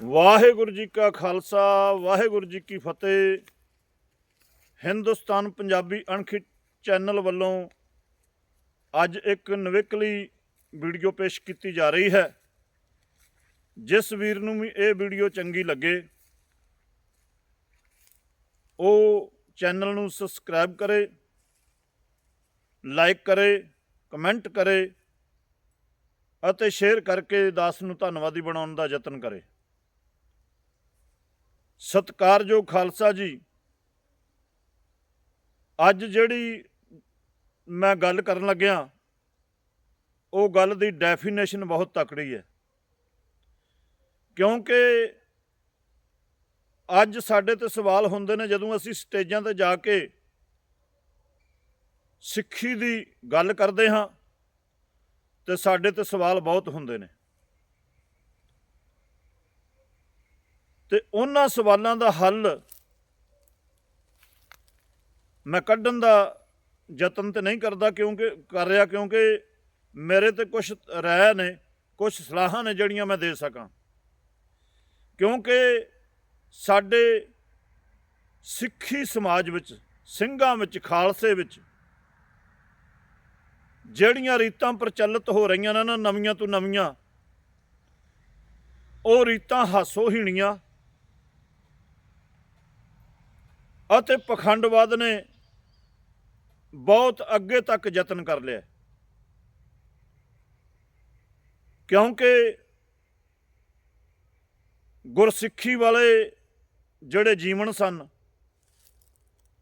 ਵਾਹਿਗੁਰੂ ਜੀ ਕਾ ਖਾਲਸਾ, ਵਾਹਿਗੁਰੂ ਜੀ ਕੀ ਫਤਿਹ। ਹਿੰਦੁਸਤਾਨ ਪੰਜਾਬੀ ਅਣਖਿੱਚ ਚੈਨਲ ਵੱਲੋਂ ਅੱਜ ਇੱਕ ਨਵਿਕਲੀ ਵੀਡੀਓ ਪੇਸ਼ ਕੀਤੀ ਜਾ ਰਹੀ ਹੈ। ਜਿਸ ਵੀਰ ਨੂੰ ਵੀ ਇਹ ਵੀਡੀਓ ਚੰਗੀ ਲੱਗੇ, ਉਹ ਚੈਨਲ ਨੂੰ ਸਬਸਕ੍ਰਾਈਬ ਕਰੇ, ਲਾਈਕ ਕਰੇ, ਕਮੈਂਟ ਕਰੇ ਅਤੇ ਸ਼ੇਅਰ ਕਰਕੇ ਦਾਸ ਨੂੰ ਧੰਨਵਾਦੀ ਬਣਾਉਣ ਦਾ ਯਤਨ ਕਰੇ। ਸਤਿਕਾਰਯੋਗ ਖਾਲਸਾ ਜੀ। ਅੱਜ ਜਿਹੜੀ ਮੈਂ ਗੱਲ ਕਰਨ ਲੱਗਿਆ, ਉਹ ਗੱਲ ਦੀ ਡੈਫੀਨੇਸ਼ਨ ਬਹੁਤ ਤਕੜੀ ਹੈ। ਕਿਉਂਕਿ ਅੱਜ ਸਾਡੇ ਤੇ ਸਵਾਲ ਹੁੰਦੇ ਨੇ, ਜਦੋਂ ਅਸੀਂ ਸਟੇਜਾਂ ਤੇ ਜਾ ਕੇ ਸਿੱਖੀ ਦੀ ਗੱਲ ਕਰਦੇ ਹਾਂ, ਤੇ ਸਾਡੇ ਤੇ ਸਵਾਲ ਬਹੁਤ ਹੁੰਦੇ ਨੇ। ਤੇ ਉਹਨਾਂ ਸਵਾਲਾਂ ਦਾ ਹੱਲ ਮੈਂ ਕੱਢਣ ਦਾ ਯਤਨ ਤੇ ਨਹੀਂ ਕਰਦਾ ਕਿਉਂਕਿ, ਕਰ ਰਿਹਾ ਕਿਉਂਕਿ ਮੇਰੇ ਤੇ ਕੁਝ ਰਹਿ ਨੇ ਕੁਝ ਸਲਾਹਾਂ ਨੇ ਜਿਹੜੀਆਂ ਮੈਂ ਦੇ ਸਕਾਂ। ਕਿਉਂਕਿ ਸਾਡੇ ਸਿੱਖੀ ਸਮਾਜ ਵਿੱਚ, ਸਿੰਘਾਂ ਵਿੱਚ, ਖਾਲਸੇ ਵਿੱਚ ਜਿਹੜੀਆਂ ਰੀਤਾਂ ਪ੍ਰਚਲਿਤ ਹੋ ਰਹੀਆਂ ਨੇ ਨਾ, ਨਵੀਆਂ ਤੋਂ ਨਵੀਆਂ, ਉਹ ਰੀਤਾਂ ਹਾਸੋਹੀਣੀਆਂ ਅਤੇ ਪਖੰਡਵਾਦ ਨੇ ਬਹੁਤ ਅੱਗੇ ਤੱਕ ਯਤਨ ਕਰ ਲਿਆ। ਕਿਉਂਕਿ ਗੁਰਸਿੱਖੀ ਵਾਲੇ ਜਿਹੜੇ ਜੀਵਨ ਸਨ,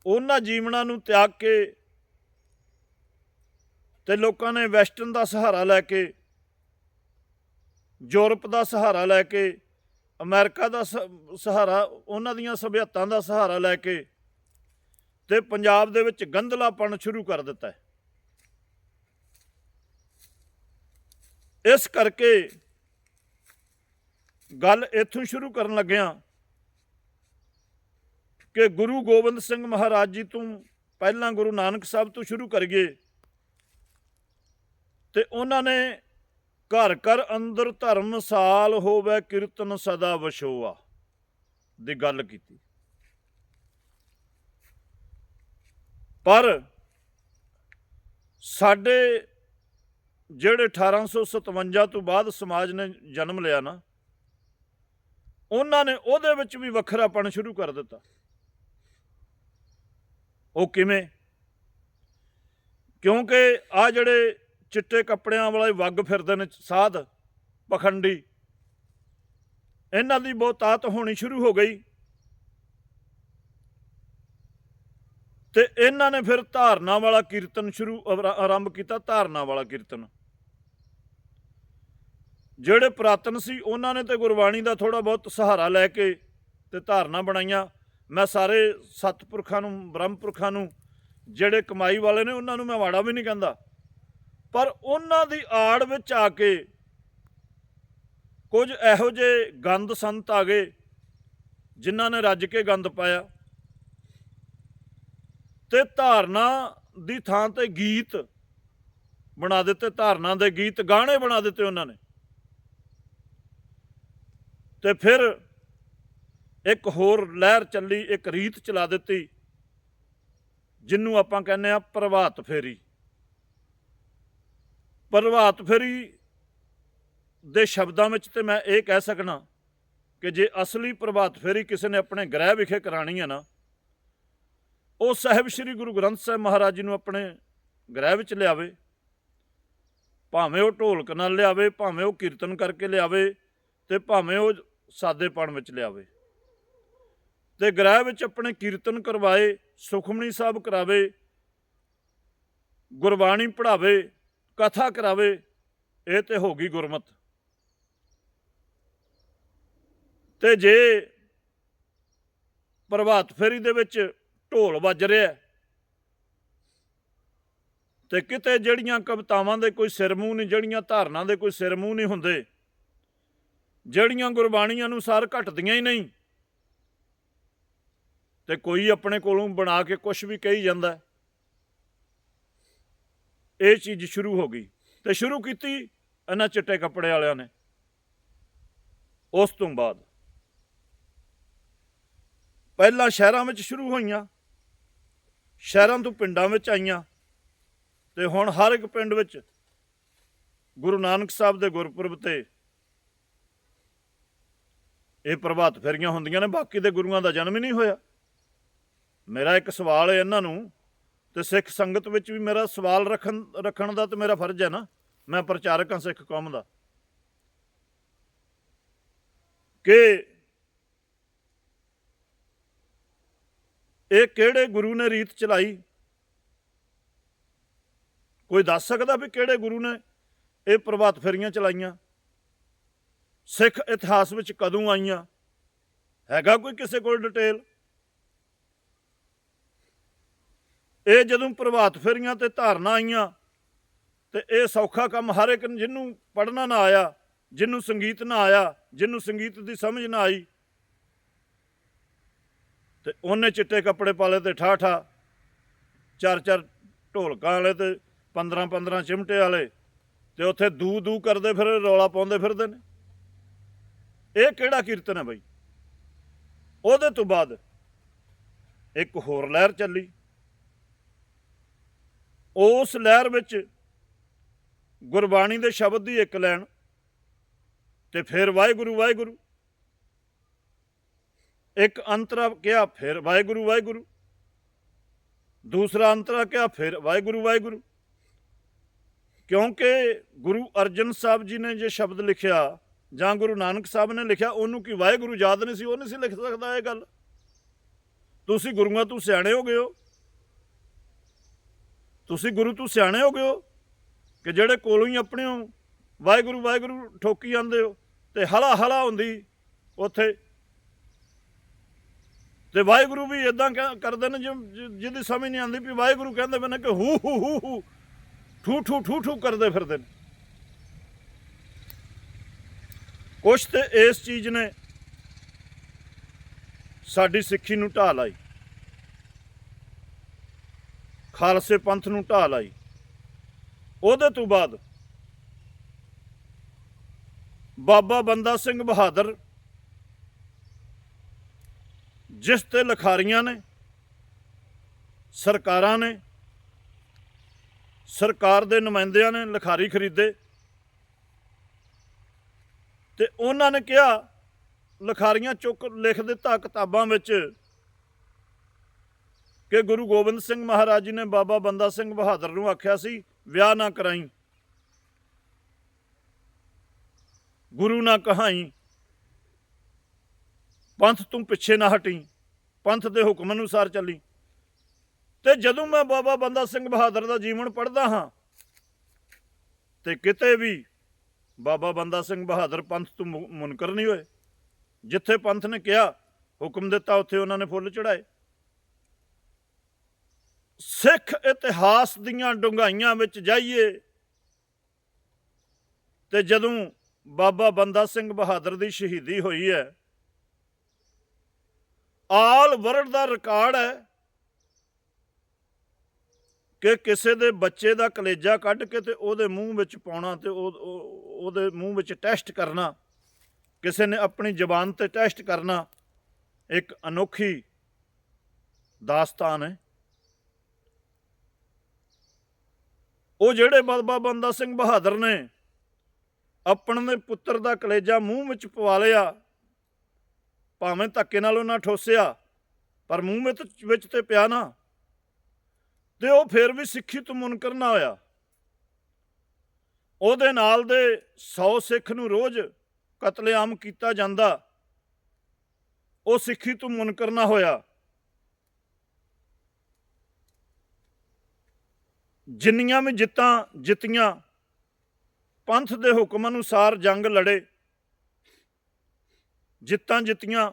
ਉਹਨਾਂ ਜੀਵਨਾਂ ਨੂੰ ਤਿਆਗ ਕੇ ਤੇ ਲੋਕਾਂ ਨੇ ਵੈਸਟਰਨ ਦਾ ਸਹਾਰਾ ਲੈ ਕੇ, ਯੂਰਪ ਦਾ ਸਹਾਰਾ ਲੈ ਕੇ, ਅਮਰੀਕਾ ਦਾ ਸਹਾਰਾ, ਉਹਨਾਂ ਦੀਆਂ ਸਭਿਅਤਾਂ ਦਾ ਸਹਾਰਾ ਲੈ ਕੇ ਤੇ ਪੰਜਾਬ ਦੇ ਵਿੱਚ ਗੰਧਲਾਪਣ ਸ਼ੁਰੂ ਕਰ ਦਿੱਤਾ ਇਸ ਕਰਕੇ ਗੱਲ ਇੱਥੋਂ ਸ਼ੁਰੂ ਕਰਨ ਲੱਗਿਆਂ ਕਿ ਗੁਰੂ ਗੋਬਿੰਦ ਸਿੰਘ ਮਹਾਰਾਜ ਜੀ ਤੋਂ ਪਹਿਲਾਂ ਗੁਰੂ ਨਾਨਕ ਸਾਹਿਬ ਤੋਂ ਸ਼ੁਰੂ ਕਰੀਏ ਤੇ ਉਹਨਾਂ ਨੇ ਘਰ ਘਰ ਅੰਦਰ ਧਰਮ ਸਾਲ ਹੋਵੇ ਕੀਰਤਨ ਸਦਾ ਵਸ਼ੋਆ ਦੀ ਗੱਲ ਕੀਤੀ। ਪਰ ਸਾਡੇ ਜਿਹੜੇ 1857 ਤੋਂ ਬਾਅਦ ਸਮਾਜ ਨੇ ਜਨਮ ਲਿਆ ਨਾ, ਉਹਨਾਂ ਨੇ ਉਹਦੇ ਵਿੱਚ ਵੀ ਵੱਖਰਾਪਣ ਸ਼ੁਰੂ ਕਰ ਦਿੱਤਾ। ਉਹ ਕਿਵੇਂ? ਕਿਉਂਕਿ ਆ ਜਿਹੜੇ ਚਿੱਟੇ ਕੱਪੜਿਆਂ ਵਾਲੇ ਵੱਗ ਫਿਰਦੇ ਨੇ ਸਾਧ, ਪਖੰਡੀ, ਇਹਨਾਂ ਦੀ ਬਹੁਤਾਤ ਹੋਣੀ ਸ਼ੁਰੂ ਹੋ ਗਈ। ਤੇ ਇਹਨਾਂ ਨੇ ਫਿਰ ਧਾਰਨਾ ਵਾਲਾ ਕੀਰਤਨ ਸ਼ੁਰੂ ਆਰ- ਆਰੰਭ ਕੀਤਾ, ਧਾਰਨਾ ਵਾਲਾ ਕੀਰਤਨ। ਜਿਹੜੇ ਪ੍ਰਾਤਨ ਸੀ, ਉਹਨਾਂ ਨੇ ਤੇ ਗੁਰਬਾਣੀ ਦਾ ਥੋੜਾ ਬਹੁਤ ਸਹਾਰਾ ਲੈ ਕੇ ਤੇ ਧਾਰਨਾ ਬਣਾਈਆਂ। ਮੈਂ ਸਾਰੇ ਸਤਪੁਰਖਾਂ ਨੂੰ, ਬ੍ਰਹਮਪੁਰਖਾਂ ਨੂੰ, ਜਿਹੜੇ ਕਮਾਈ ਵਾਲੇ ਨੇ, ਉਹਨਾਂ ਨੂੰ ਮੈਂ ਮਾੜਾ ਵੀ ਨਹੀਂ ਕਹਿੰਦਾ। ਪਰ ਉਹਨਾਂ ਦੀ ਆੜ ਵਿੱਚ ਆ ਕੇ ਕੁਝ ਇਹੋ ਜਿਹੇ ਗੰਦ ਸੰਤ ਆ ਗਏ, ਜਿਨ੍ਹਾਂ ਨੇ ਰੱਜ ਕੇ ਗੰਦ ਪਾਇਆ। ਤੇ ਧਾਰਨਾ ਦੀ ਥਾਂ ਤੇ ਗੀਤ ਬਣਾ ਦਿੱਤੇ, ਧਾਰਨਾ ਦੇ ਗੀਤ, ਗਾਣੇ ਬਣਾ ਦਿੱਤੇ ਉਹਨਾਂ ਨੇ। ਤੇ ਫਿਰ ਇੱਕ ਹੋਰ ਲਹਿਰ ਚੱਲੀ, ਇੱਕ ਰੀਤ ਚਲਾ ਦਿੱਤੀ ਜਿਹਨੂੰ ਆਪਾਂ ਕਹਿੰਦੇ ਆ ਪ੍ਰਭਾਤ ਫੇਰੀ। ਪ੍ਰਭਾਤ ਫੇਰੀ ਦੇ ਸ਼ਬਦਾਂ ਵਿੱਚ ਤੇ ਮੈਂ ਇਹ ਕਹਿ ਸਕਣਾ ਕਿ ਜੇ ਅਸਲੀ ਪ੍ਰਭਾਤ ਫੇਰੀ ਕਿਸੇ ਨੇ ਆਪਣੇ ਗ੍ਰਹਿ ਵਿਖੇ ਕਰਾਣੀ ਹੈ ਨਾ ਉਹ ਸਾਹਿਬ ਸ੍ਰੀ ਗੁਰੂ ਗ੍ਰੰਥ ਸਾਹਿਬ ਮਹਾਰਾਜ ਜੀ ਨੂੰ ਆਪਣੇ ਗ੍ਰਹਿ ਵਿੱਚ ਲਿਆਵੇ। ਭਾਵੇਂ ਉਹ ਢੋਲਕ ਨਾਲ ਲਿਆਵੇ, ਭਾਵੇਂ ਉਹ ਕੀਰਤਨ ਕਰਕੇ ਲਿਆਵੇ ਤੇ ਭਾਵੇਂ ਉਹ ਸਾਦੇਪਣ ਵਿੱਚ ਲਿਆਵੇ। ਤੇ ਗ੍ਰਹਿ ਵਿੱਚ ਆਪਣੇ ਕੀਰਤਨ ਕਰਵਾਏ ਸੁਖਮਣੀ ਸਾਹਿਬ ਕਰਾਵੇ, ਗੁਰਬਾਣੀ ਪੜ੍ਹਾਵੇ, ਕਥਾ ਕਰਾਵੇ, ਇਹ ਤੇ ਹੋ ਗਈ ਗੁਰਮਤ। ਤੇ ਜੇ ਪ੍ਰਭਾਤ ਫੇਰੀ ਦੇ ਵਿੱਚ ਢੋਲ ਵੱਜ ਰਿਹਾ ਹੈ, ਤੇ ਕਿਤੇ ਜਿਹੜੀਆਂ ਕਵਿਤਾਵਾਂ ਦੇ ਕੋਈ ਸਿਰ ਮੂੰਹ ਨਹੀਂ ਜਿਹੜੀਆਂ ਧਾਰਨਾ ਦੇ ਕੋਈ ਸਿਰ ਮੂੰਹ ਨਹੀਂ ਹੁੰਦੇ ਜਿਹੜੀਆਂ ਗੁਰਬਾਣੀ ਅਨੁਸਾਰ ਘਟਦੀਆਂ ਹੀ ਨਹੀਂ ਤੇ ਕੋਈ ਆਪਣੇ ਕੋਲੋਂ ਬਣਾ ਕੇ ਕੁਝ ਵੀ ਕਹੀ ਜਾਂਦਾ ਇਹ ਚੀਜ਼ ਸ਼ੁਰੂ ਹੋ ਗਈ ਤੇ ਸ਼ੁਰੂ ਕੀਤੀ ਇਹਨਾਂ ਚਿੱਟੇ ਕੱਪੜੇ ਵਾਲਿਆਂ ਨੇ। ਉਸ ਤੋਂ ਬਾਅਦ ਪਹਿਲਾਂ ਸ਼ਹਿਰਾਂ ਵਿੱਚ ਸ਼ੁਰੂ ਹੋਈਆਂ ਸ਼ਹਿਰਾਂ ਤੋਂ ਪਿੰਡਾਂ ਵਿੱਚ ਆਈਆਂ ਤੇ ਹੁਣ ਹਰ ਇੱਕ ਪਿੰਡ ਵਿੱਚ ਗੁਰੂ ਨਾਨਕ ਸਾਹਿਬ ਦੇ ਗੁਰਪੁਰਬ ਤੇ ਇਹ ਪ੍ਰਭਾਤ ਫੇਰੀਆਂ ਹੁੰਦੀਆਂ ਨੇ, ਬਾਕੀ ਦੇ ਗੁਰੂਆਂ ਦਾ ਜਨਮ ਹੀ ਨਹੀਂ ਹੋਇਆ। ਮੇਰਾ ਇੱਕ ਸਵਾਲ ਹੈ ਇਹਨਾਂ ਨੂੰ ਤੇ ਸਿੱਖ ਸੰਗਤ ਵਿੱਚ ਵੀ ਮੇਰਾ ਸਵਾਲ ਰੱਖਣ ਰੱਖਣ ਦਾ ਤੇ ਮੇਰਾ ਫਰਜ਼ ਹੈ ਨਾ, ਮੈਂ ਪ੍ਰਚਾਰਕ ਹਾਂ ਸਿੱਖ ਕੌਮ ਦਾ। ਕਿ ਇਹ ਕਿਹੜੇ ਗੁਰੂ ਨੇ ਰੀਤ ਚਲਾਈ? ਕੋਈ ਦੱਸ ਸਕਦਾ ਵੀ ਕਿਹੜੇ ਗੁਰੂ ਨੇ ਇਹ ਪ੍ਰਭਾਤ ਫੇਰੀਆਂ ਚਲਾਈਆਂ? ਸਿੱਖ ਇਤਿਹਾਸ ਵਿੱਚ ਕਦੋਂ ਆਈਆਂ? ਹੈਗਾ ਕੋਈ ਕਿਸੇ ਕੋਲ ਡਿਟੇਲ ਇਹ ਜਦੋਂ ਪ੍ਰਭਾਤ ਫੇਰੀਆਂ ਤੇ ਧਾਰਨਾ ਆਈਆਂ ਤੇ ਇਹ ਸੌਖਾ ਕੰਮ ਹਰ ਇੱਕ ਜਿਹਨੂੰ ਪੜਨਾ ਨਾ ਆਇਆ, ਜਿਹਨੂੰ ਸੰਗੀਤ ਨਾ ਆਇਆ, ਜਿਹਨੂੰ ਸੰਗੀਤ ਦੀ ਸਮਝ ਨਾ ਆਈ ਤੇ ਉਹਨੇ ਚਿੱਟੇ ਕੱਪੜੇ ਪਾਲੇ ਤੇ ਠਾਠਾ ਚਾਰ ਚਾਰ ਢੋਲਕਾਂ ਵਾਲੇ ਤੇ 15 15 ਚਿਮਟੇ ਵਾਲੇ ਤੇ ਉੱਥੇ ਦੂ ਦੂ ਕਰਦੇ ਫਿਰ, ਰੌਲਾ ਪਾਉਂਦੇ ਫਿਰਦੇ ਨੇ। ਇਹ ਕਿਹੜਾ ਕੀਰਤਨ ਹੈ ਬਾਈ? ਉਹਦੇ ਤੋਂ ਬਾਅਦ ਇੱਕ ਹੋਰ ਲਹਿਰ ਚੱਲੀ। ਉਸ ਲਹਿਰ ਵਿੱਚ ਗੁਰਬਾਣੀ ਦੇ ਸ਼ਬਦ ਦੀ ਇੱਕ ਲੈਣ ਤੇ ਫਿਰ ਵਾਹਿਗੁਰੂ ਵਾਹਿਗੁਰੂ। ਇੱਕ ਅੰਤਰਾ ਕਿਹਾ ਫਿਰ ਵਾਹਿਗੁਰੂ ਵਾਹਿਗੁਰੂ। ਦੂਸਰਾ ਅੰਤਰਾ ਕਿਹਾ ਫਿਰ ਵਾਹਿਗੁਰੂ ਵਾਹਿਗੁਰੂ। ਕਿਉਂਕਿ ਗੁਰੂ ਅਰਜਨ ਸਾਹਿਬ ਜੀ ਨੇ ਜੇ ਸ਼ਬਦ ਲਿਖਿਆ ਜਾਂ ਗੁਰੂ ਨਾਨਕ ਸਾਹਿਬ ਨੇ ਲਿਖਿਆ, ਉਹਨੂੰ ਕੀ ਵਾਹਿਗੁਰੂ ਯਾਦ ਨਹੀਂ ਸੀ, ਉਹ ਨਹੀਂ ਸੀ ਲਿਖ ਸਕਦਾ ਇਹ ਗੱਲ। ਤੁਸੀਂ ਗੁਰੂਆਂ ਤੋਂ ਸਿਆਣੇ ਹੋ ਗਏ ਹੋ। ਤੁਸੀਂ ਗੁਰੂ ਤੋਂ ਸਿਆਣੇ ਹੋ ਗਏ ਹੋ ਕਿ ਜਿਹੜੇ ਕੋਲੋਂ ਹੀ ਆਪਣੇ ਹੋ। ਵਾਹਿਗੁਰੂ ਵਾਹਿਗੁਰੂ ਠੋਕੀ ਜਾਂਦੇ ਹੋ ਤੇ ਹਲਾ ਹਲਾ ਹੁੰਦੀ ਉੱਥੇ। ਤੇ ਵਾਹਿਗੁਰੂ ਵੀ ਇਦਾਂ ਕਰਦੇ ਨੇ ਜਿ- ਜਿਹਦੀ ਸਮਝ ਨਹੀਂ ਆਉਂਦੀ ਵੀ ਵਾਹਿਗੁਰੂ ਕਹਿੰਦੇ ਪਏ ਨੇ ਕਿ ਹੂ ਹੂ ਹੂ ਹੂ, ਠੂ ਠੂ ਠੂ ਠੂ ਕਰਦੇ ਫਿਰਦੇ ਨੇ। ਕੁਛ ਤੇ ਇਸ ਚੀਜ਼ ਨੇ ਸਾਡੀ ਸਿੱਖੀ ਨੂੰ ਢਾਹ ਲਾਈ। ਖਾਲਸੇ ਪੰਥ ਨੂੰ ਢਾਹ ਲਾਈ। ਉਹਦੇ ਤੋਂ ਬਾਅਦ ਬਾਬਾ ਬੰਦਾ ਸਿੰਘ ਬਹਾਦਰ ਜਿਸ ਤੇ ਲਖਾਰੀਆਂ ਨੇ, ਸਰਕਾਰਾਂ ਨੇ, ਸਰਕਾਰ ਦੇ ਨੁਮਾਇੰਦਿਆਂ ਨੇ ਲਖਾਰੀ ਖਰੀਦੇ ਤੇ ਉਹਨਾਂ ਨੇ ਕਿਹਾ, ਲਖਾਰੀਆਂ ਚੁੱਕ ਲਿਖ ਦਿੱਤਾ ਕਿਤਾਬਾਂ ਵਿੱਚ ਕਿ ਗੁਰੂ ਗੋਬਿੰਦ ਸਿੰਘ ਮਹਾਰਾਜ ਜੀ ਨੇ ਬਾਬਾ ਬੰਦਾ ਸਿੰਘ ਬਹਾਦਰ ਨੂੰ ਆਖਿਆ ਸੀ, ਵਿਆਹ ਨਾ ਕਰਾਈ, ਗੁਰੂ ਨਾ ਕਹਾਈ। ਪੰਥ ਤੂੰ ਪਿੱਛੇ ਨਾ ਹਟੀ, ਪੰਥ ਦੇ ਹੁਕਮ ਅਨੁਸਾਰ ਚੱਲੀ। ਤੇ ਜਦੋਂ ਮੈਂ ਬਾਬਾ ਬੰਦਾ ਸਿੰਘ ਬਹਾਦਰ ਦਾ ਜੀਵਨ ਪੜ੍ਹਦਾ ਹਾਂ, ਤੇ ਕਿਤੇ ਵੀ ਬਾਬਾ ਬੰਦਾ ਸਿੰਘ ਬਹਾਦਰ ਪੰਥ ਤੋਂ ਮੁ- ਮੁਨਕਰ ਨਹੀਂ ਹੋਏ। ਜਿੱਥੇ ਪੰਥ ਨੇ ਕਿਹਾ, ਹੁਕਮ ਦਿੱਤਾ, ਉੱਥੇ ਉਹਨਾਂ ਨੇ ਫੁੱਲ ਚੜਾਏ ਸਿੱਖ ਇਤਿਹਾਸ ਦੀਆਂ ਡੁੰਗਾਈਆਂ ਵਿੱਚ ਜਾਈਏ, ਤੇ ਜਦੋਂ ਬਾਬਾ ਬੰਦਾ ਸਿੰਘ ਬਹਾਦਰ ਦੀ ਸ਼ਹੀਦੀ ਹੋਈ ਹੈ ਆਲ ਵਰਲਡ ਦਾ ਰਿਕਾਰਡ ਹੈ ਕਿ ਕਿਸੇ ਦੇ ਬੱਚੇ ਦਾ ਕਲੇਜਾ ਕੱਢ ਕੇ ਤੇ ਉਹਦੇ ਮੂੰਹ ਵਿੱਚ ਪਾਉਣਾ ਤੇ ਉਹ- ਉਹਦੇ ਮੂੰਹ ਵਿੱਚ ਟੈਸਟ ਕਰਨਾ। ਕਿਸੇ ਨੇ ਆਪਣੀ ਜ਼ਬਾਨ ਤੇ ਟੈਸਟ ਕਰਨਾ। ਇੱਕ ਅਨੋਖੀ ਦਾਸਤਾਨ ਹੈ। ਉਹ ਜਿਹੜੇ ਬਾਬਾ ਬੰਦਾ ਸਿੰਘ ਬਹਾਦਰ ਨੇ ਆਪਣੇ ਪੁੱਤਰ ਦਾ ਕਲੇਜਾ ਮੂੰਹ ਵਿੱਚ ਪਵਾ ਲਿਆ ਭਾਵੇਂ ਧੱਕੇ ਨਾਲ ਉਹਨਾਂ ਠੋਸਿਆ, ਪਰ ਮੂੰਹ ਵਿੱਚ ਵਿੱਚ ਤੇ ਪਿਆ ਨਾ। ਤੇ ਉਹ ਫਿਰ ਵੀ ਸਿੱਖੀ ਤੋਂ ਮੁਨਕਰ ਨਾ ਹੋਇਆ। ਉਹਦੇ ਨਾਲ ਦੇ 100 ਸਿੱਖ ਨੂੰ ਰੋਜ਼ ਕਤਲੇਆਮ ਕੀਤਾ ਜਾਂਦਾ। ਉਹ ਸਿੱਖੀ ਤੋਂ ਮੁਨਕਰ ਨਾ ਹੋਇਆ। ਜਿੰਨੀਆਂ ਵੀ ਜਿੱਤਾਂ ਜਿੱਤੀਆਂ, ਪੰਥ ਦੇ ਹੁਕਮ ਅਨੁਸਾਰ ਜੰਗ ਲੜੇ। ਜਿੱਤਾਂ ਜਿੱਤੀਆਂ,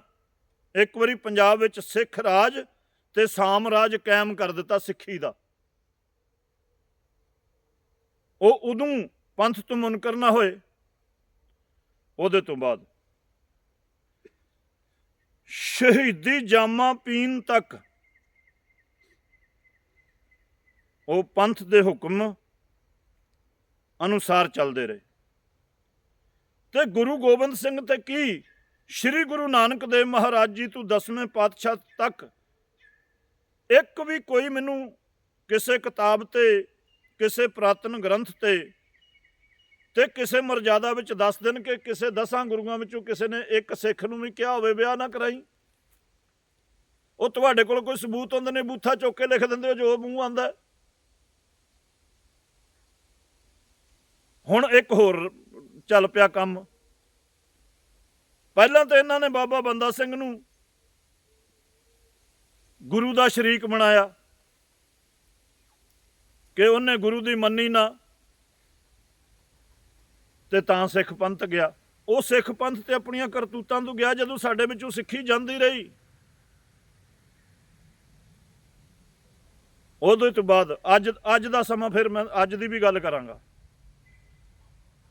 ਇੱਕ ਵਾਰੀ ਪੰਜਾਬ ਵਿੱਚ ਸਿੱਖ ਰਾਜ ਤੇ ਸਾਮਰਾਜ ਕਾਇਮ ਕਰ ਦਿੱਤਾ ਸਿੱਖੀ ਦਾ। ਉਹ ਉਦੋਂ ਪੰਥ ਤੋਂ ਮੁਨਕਰ ਨਾ ਹੋਏ, ਉਹਦੇ ਤੋਂ ਬਾਅਦ ਸ਼ਹੀਦੀ ਜਾਮਾ ਪੀਣ ਤੱਕ ਉਹ ਪੰਥ ਦੇ ਹੁਕਮ ਅਨੁਸਾਰ ਚੱਲਦੇ ਰਹੇ। ਤੇ ਗੁਰੂ ਗੋਬਿੰਦ ਸਿੰਘ ਤੇ ਕੀ ਸ੍ਰੀ ਗੁਰੂ ਨਾਨਕ ਦੇਵ ਮਹਾਰਾਜ ਜੀ ਤੋਂ ਦਸਵੇਂ ਪਾਤਸ਼ਾਹ ਤੱਕ ਇੱਕ ਵੀ ਕੋਈ ਮੈਨੂੰ ਕਿਸੇ ਕਿਤਾਬ ਤੇ, ਕਿਸੇ ਪ੍ਰਾਤਨ ਗ੍ਰੰਥ ਤੇ ਤੇ ਕਿਸੇ ਮਰਜ਼ਾਦਾ ਵਿੱਚ ਦੱਸ ਦੇਣ ਕਿ ਕਿਸੇ ਦਸਾਂ ਗੁਰੂਆਂ ਵਿੱਚੋਂ ਕਿਸੇ ਨੇ ਇੱਕ ਸਿੱਖ ਨੂੰ ਵੀ ਕਿਹਾ ਹੋਵੇ, ਵਿਆਹ ਨਾ ਕਰਾਈ। ਉਹ ਤੁਹਾਡੇ ਕੋਲ ਕੋਈ ਸਬੂਤ ਹੁੰਦੇ ਨੇ ਬੂਥਾ ਚੁੱਕ ਕੇ ਲਿਖ ਦਿੰਦੇ ਹੋ, ਜੋ ਮੂੰਹ ਆਂਦਾ ਹੁਣ ਇੱਕ ਹੋਰ ਚੱਲ ਪਿਆ ਕੰਮ। ਪਹਿਲਾਂ ਤਾਂ ਇਹਨਾਂ ਨੇ ਬਾਬਾ ਬੰਦਾ ਸਿੰਘ ਨੂੰ ਗੁਰੂ ਦਾ ਸ਼ਰੀਕ ਬਣਾਇਆ ਕਿ ਉਹਨੇ ਗੁਰੂ ਦੀ ਮੰਨੀ ਨਾ ਤੇ ਤਾਂ ਸਿੱਖ ਪੰਥ ਗਿਆ। ਉਹ ਸਿੱਖ ਪੰਥ ਤੇ ਆਪਣੀਆਂ ਕਰਤੂਤਾਂ ਤੋਂ ਗਿਆ ਜਦੋਂ ਸਾਡੇ ਵਿੱਚੋਂ ਸਿੱਖੀ ਜਾਂਦੀ ਰਹੀ। ਉਹਦੇ ਤੋਂ ਬਾਅਦ ਅੱਜ ਅੱਜ ਦਾ ਸਮਾਂ ਫਿਰ ਮੈਂ ਅੱਜ ਦੀ ਵੀ ਗੱਲ ਕਰਾਂਗਾ।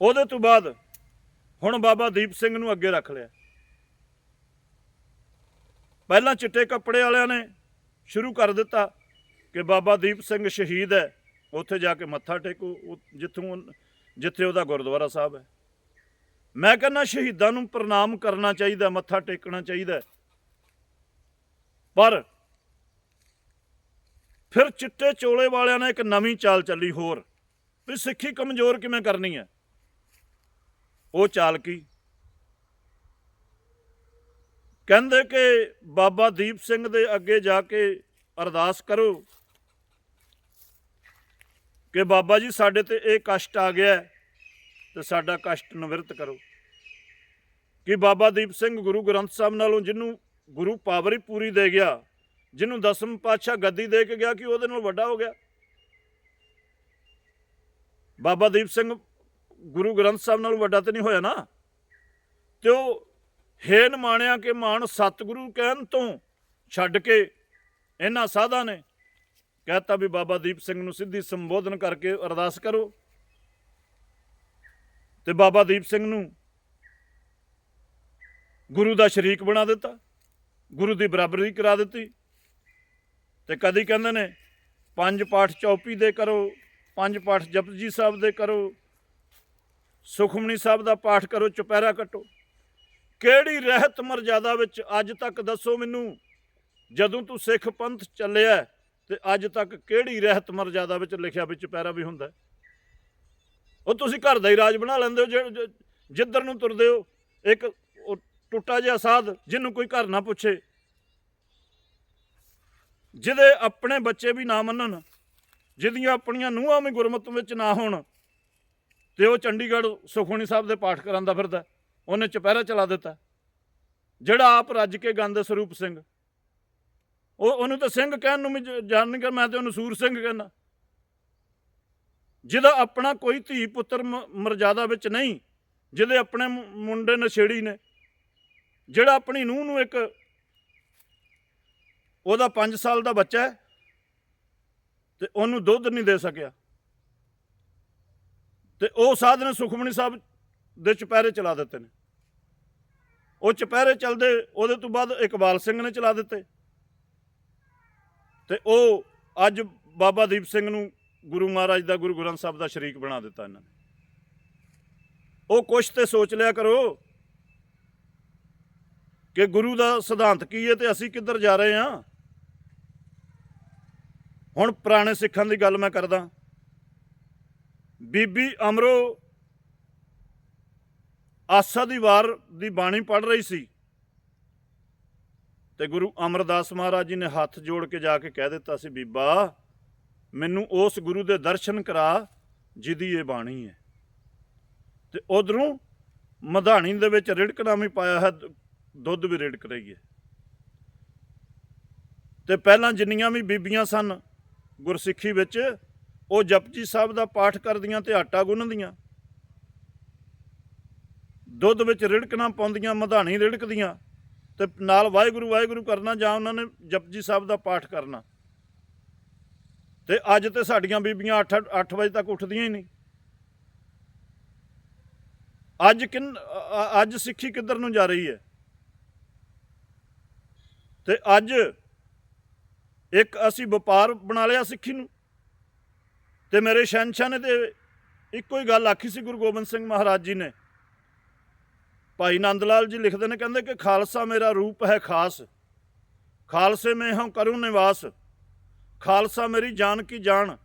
ਉਹਦੇ ਤੋਂ ਬਾਅਦ ਹੁਣ ਬਾਬਾ ਦੀਪ ਸਿੰਘ ਨੂੰ ਅੱਗੇ ਰੱਖ ਲਿਆ। ਪਹਿਲਾਂ ਚਿੱਟੇ ਕੱਪੜੇ ਵਾਲਿਆਂ ਨੇ ਸ਼ੁਰੂ ਕਰ ਦਿੱਤਾ ਕਿ ਬਾਬਾ ਦੀਪ ਸਿੰਘ ਸ਼ਹੀਦ ਹੈ। ਉੱਥੇ ਜਾ ਕੇ ਮੱਥਾ ਟੇਕੋ। ਜਿੱਥੋਂ ਜਿੱਥੇ ਉਹਦਾ ਗੁਰਦੁਆਰਾ ਸਾਹਿਬ ਹੈ। ਮੈਂ ਕਹਿੰਦਾ ਸ਼ਹੀਦਾਂ ਨੂੰ ਪ੍ਰਣਾਮ ਕਰਨਾ ਚਾਹੀਦਾ, ਮੱਥਾ ਟੇਕਣਾ ਚਾਹੀਦਾ। ਪਰ ਫਿਰ ਚਿੱਟੇ ਚੋਲੇ ਵਾਲਿਆਂ ਨੇ ਇੱਕ ਨਵੀਂ ਚਾਲ ਚੱਲੀ ਹੋਰ, ਵੀ ਸਿੱਖੀ ਕਮਜ਼ੋਰ ਕਿਵੇਂ ਕਰਨੀ ਹੈ? ਉਹ ਚਾਲ ਕੀ? ਕਹਿੰਦੇ ਕਿ ਬਾਬਾ ਦੀਪ ਸਿੰਘ ਦੇ ਅੱਗੇ ਜਾ ਕੇ ਅਰਦਾਸ ਕਰੋ ਕਿ ਬਾਬਾ ਜੀ, ਸਾਡੇ ਤੇ ਇਹ ਕਸ਼ਟ ਆ ਗਿਆ ਹੈ ਤੇ ਸਾਡਾ ਕਸ਼ਟ ਨਿਵਰਤ ਕਰੋ। ਕਿ ਬਾਬਾ ਦੀਪ ਸਿੰਘ ਗੁਰੂ ਗ੍ਰੰਥ ਸਾਹਿਬ ਨਾਲੋਂ ਜਿਹਨੂੰ ਗੁਰੂ ਪਾਵਰੀ ਹੀ ਪੂਰੀ ਦੇ ਗਿਆ, ਜਿਹਨੂੰ ਦਸਮ ਪਾਤਸ਼ਾਹ ਗੱਦੀ ਦੇ ਕੇ ਗਿਆ, ਕਿ ਉਹਦੇ ਨਾਲ ਵੱਡਾ ਹੋ ਗਿਆ। ਬਾਬਾ ਦੀਪ ਸਿੰਘ ਗੁਰੂ ਗ੍ਰੰਥ ਸਾਹਿਬ ਨਾਲੋਂ ਵੱਡਾ ਤੇ ਨਹੀਂ ਹੋਇਆ ਨਾ। ਤੇ ਉਹ ਹੇਨ ਮਾਣਿਆ ਕਿ ਮਾਨ ਸਤਿਗੁਰੂ ਕਹਿਣ ਤੋਂ ਛੱਡ ਕੇ ਇਹਨਾਂ ਸਾਧਾਂ ਨੇ ਕਹਤਾ ਵੀ ਬਾਬਾ ਦੀਪ ਸਿੰਘ ਨੂੰ ਸਿੱਧੀ ਸੰਬੋਧਨ ਕਰਕੇ ਅਰਦਾਸ ਕਰੋ। ਤੇ ਬਾਬਾ ਦੀਪ ਸਿੰਘ ਨੂੰ ਗੁਰੂ ਦਾ ਸ਼ਰੀਕ ਬਣਾ ਦਿੱਤਾ, ਗੁਰੂ ਦੀ ਬਰਾਬਰੀ ਕਰਾ ਦਿੱਤੀ ਤੇ ਕਦੀ ਕਹਿੰਦੇ ਨੇ, ਪੰਜ ਪਾਠ ਚੌਪੀ ਦੇ ਕਰੋ, ਪੰਜ ਪਾਠ ਜਪਜੀ ਸਾਹਿਬ ਦੇ ਕਰੋ ਸੁਖਮਣੀ ਸਾਹਿਬ ਦਾ ਪਾਠ ਕਰੋ, ਚੁਪਹਿਰਾ ਕੱਟੋ। ਕਿਹੜੀ ਰਹਿਤ ਮਰਜ਼ਾਦਾ ਵਿੱਚ ਅੱਜ ਤੱਕ ਦੱਸੋ ਮੈਨੂੰ? ਜਦੋਂ ਤੂੰ ਸਿੱਖ ਪੰਥ ਚੱਲਿਆ ਤੇ ਅੱਜ ਤੱਕ ਕਿਹੜੀ ਰਹਿਤ ਮਰਜ਼ਾਦਾ ਵਿੱਚ ਲਿਖਿਆ ਵਿੱਚ ਪੈਰਾ ਵੀ ਹੁੰਦਾ ਉਹ ਤੁਸੀਂ ਘਰ ਦਾ ਹੀ ਰਾਜ ਬਣਾ ਲੈਂਦੇ ਹੋ ਜਿ- ਜਿੱਧਰ ਨੂੰ ਤੁਰਦੇ ਹੋ, ਇੱਕ ਉਹ ਟੁੱਟਾ ਜਿਹਾ ਸਾਧ ਜਿਹਨੂੰ ਕੋਈ ਘਰ ਨਾ ਪੁੱਛੇ। ਜਿਹਦੇ ਆਪਣੇ ਬੱਚੇ ਵੀ ਨਾ ਮੰਨਣ, ਜਿਹਦੀਆਂ ਆਪਣੀਆਂ ਨੂੰਹਾਂ ਵੀ ਗੁਰਮਤ ਵਿੱਚ ਨਾ ਹੋਣ, ਤੇ ਉਹ ਚੰਡੀਗੜ੍ਹ ਸੁਖਮਨੀ ਸਾਹਿਬ ਦੇ ਪਾਠ ਕਰਾਂਦਾ ਫਿਰਦਾ ਉਹਨੇ ਚੁਪਹਿਰਾ ਚਲਾ ਦਿੱਤਾ। ਜਿਹੜਾ ਆਪ ਰੱਜ ਕੇ ਗੰਦ ਸਰੂਪ ਸਿੰਘ। ਉਹ, ਉਹਨੂੰ ਤਾਂ ਸਿੰਘ ਕਹਿਣ ਨੂੰ ਵੀ ਜ- ਜਾਣ ਨਹੀਂ ਕਰ ਮੈਂ ਤੇ ਉਹਨੂੰ ਸੂਰ ਸਿੰਘ ਕਹਿੰਦਾ। ਜਿਹਦਾ ਆਪਣਾ ਕੋਈ ਧੀ ਪੁੱਤਰ ਮ- ਮਰਜ਼ਾਦਾ ਵਿੱਚ ਨਹੀਂ, ਜਿਹਦੇ ਆਪਣੇ ਮੁੰਡੇ ਨਸ਼ੇੜੀ ਨੇ। ਜਿਹੜਾ ਆਪਣੀ ਨੂੰਹ ਨੂੰ ਇੱਕ ਉਹਦਾ 5 ਸਾਲ ਦਾ ਬੱਚਾ ਹੈ, ਤੇ ਉਹਨੂੰ ਦੁੱਧ ਨਹੀਂ ਦੇ ਸਕਿਆ। ਤੇ ਉਹ ਸਾਧਨ ਸੁਖਮਣੀ ਸਾਹਿਬ ਦੇ ਚੁਪਹਿਰੇ ਚਲਾ ਦਿੱਤੇ ਨੇ। ਉਹ ਚੁਪਹਿਰੇ ਚਲਦੇ, ਉਹਦੇ ਤੋਂ ਬਾਅਦ ਇਕਬਾਲ ਸਿੰਘ ਨੇ ਚਲਾ ਦਿੱਤੇ। ਤੇ ਉਹ ਅੱਜ ਬਾਬਾ ਦੀਪ ਸਿੰਘ ਨੂੰ ਗੁਰੂ ਮਹਾਰਾਜ ਦਾ, ਗੁਰੂ ਗ੍ਰੰਥ ਸਾਹਿਬ ਦਾ ਸ਼ਰੀਕ ਬਣਾ ਦਿੱਤਾ ਇਹਨਾਂ ਨੇ। ਉਹ ਕੁਛ ਤੇ ਸੋਚ ਲਿਆ ਕਰੋ ਕਿ ਗੁਰੂ ਦਾ ਸਿਧਾਂਤ ਕੀ ਹੈ ਤੇ ਅਸੀਂ ਕਿੱਧਰ ਜਾ ਰਹੇ ਹਾਂ। ਹੁਣ ਪੁਰਾਣੇ ਸਿੱਖਾਂ ਦੀ ਗੱਲ ਮੈਂ ਕਰਦਾ। ਬੀਬੀ ਅਮਰੋ ਆਸਾ ਦੀ ਵਾਰ ਦੀ ਬਾਣੀ ਪੜ ਰਹੀ ਸੀ। ਤੇ ਗੁਰੂ ਅਮਰਦਾਸ ਮਹਾਰਾਜ ਜੀ ਨੇ ਹੱਥ ਜੋੜ ਕੇ ਜਾ ਕੇ ਕਹਿ ਦਿੱਤਾ ਸੀ, ਬੀਬਾ, ਮੈਨੂੰ ਉਸ ਗੁਰੂ ਦੇ ਦਰਸ਼ਨ ਕਰਾ, ਜਿਹਦੀ ਇਹ ਬਾਣੀ ਹੈ। ਤੇ ਉਧਰੋਂ ਮਧਾਣੀ ਦੇ ਵਿੱਚ ਰਿੜਕਣਾ ਵੀ ਪਾਇਆ ਹੈ ਦ- ਦੁੱਧ ਵੀ ਰਿੜਕ ਰਹੀ ਹੈ। ਤੇ ਪਹਿਲਾਂ ਜਿੰਨੀਆਂ ਵੀ ਬੀਬੀਆਂ ਸਨ ਗੁਰਸਿੱਖੀ ਵਿੱਚ, ਉਹ ਜਪਜੀ ਸਾਹਿਬ ਦਾ ਪਾਠ ਕਰਦੀਆਂ ਤੇ ਆਟਾ ਗੁੰਨਦੀਆਂ। ਦੁੱਧ ਵਿੱਚ ਰਿੜਕਣਾ ਪਾਉਂਦੀਆਂ, ਮਧਾਣੀ ਰਿੜਕਦੀਆਂ ਤੇ ਨਾਲ ਵਾਹਿਗੁਰੂ ਵਾਹਿਗੁਰੂ ਕਰਨਾ ਜਾਂ ਉਹਨਾਂ ਨੇ ਜਪਜੀ ਸਾਹਿਬ ਦਾ ਪਾਠ ਕਰਨਾ। ਤੇ ਅੱਜ ਤੇ ਸਾਡੀਆਂ ਬੀਬੀਆਂ 8 8 ਵਜੇ ਤੱਕ ਉੱਠਦੀਆਂ ਹੀ ਨਹੀਂ। ਅੱਜ ਕਿੰਨ ਅੱਜ ਸਿੱਖੀ ਕਿੱਧਰ ਨੂੰ ਜਾ ਰਹੀ ਹੈ? ਤੇ ਅੱਜ ਇੱਕ ਅਸੀਂ ਵਪਾਰ ਬਣਾ ਲਿਆ ਸਿੱਖੀ ਨੂੰ। ਤੇ ਮੇਰੇ ਸ਼ਹਿਨशाह ਨੇ ਤੇ ਇੱਕੋ ਹੀ ਗੱਲ ਆਖੀ ਸੀ, ਗੁਰੂ ਗੋਬਿੰਦ ਸਿੰਘ ਮਹਾਰਾਜ ਜੀ ਨੇ। ਭਾਈ ਨੰਦ ਲਾਲ ਜੀ ਲਿਖਦੇ ਨੇ, ਕਹਿੰਦੇ ਕਿ ਖਾਲਸਾ ਮੇਰਾ ਰੂਪ ਹੈ ਖਾਸ। ਖਾਲਸੇ ਮੈਂ ਹਉ ਕਰੂੰ ਨਿਵਾਸ। ਖਾਲਸਾ ਮੇਰੀ ਜਾਨ ਕੀ ਜਾਨ